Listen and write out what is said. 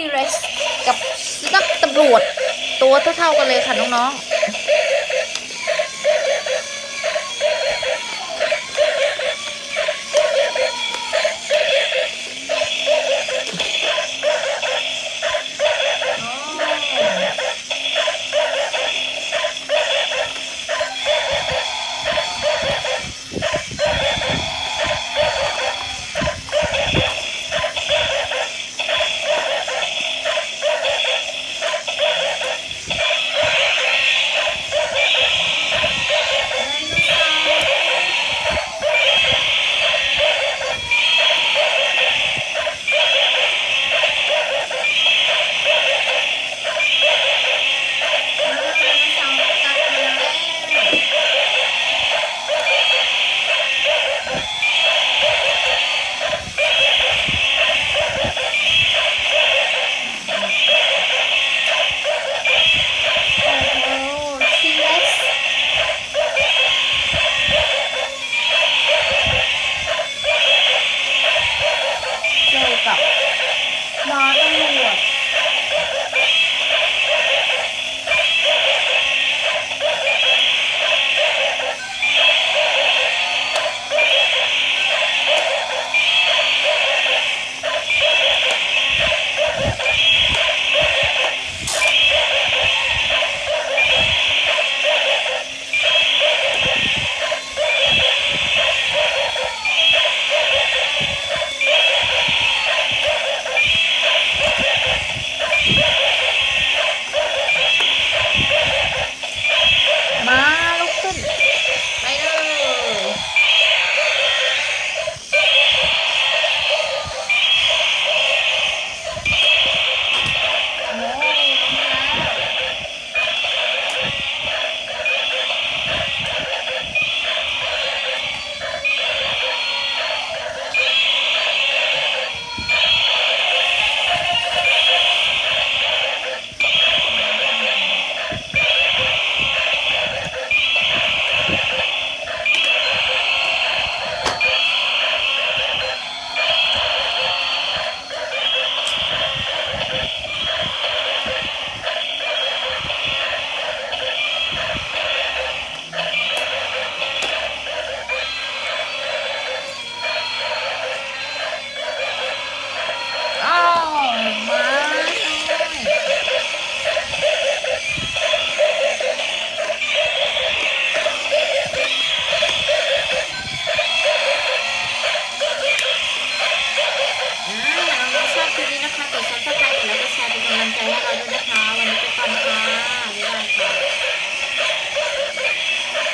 ีเรสกับสุนัขตำรวจตัวเท่าๆกันเลยค่ะน้องๆ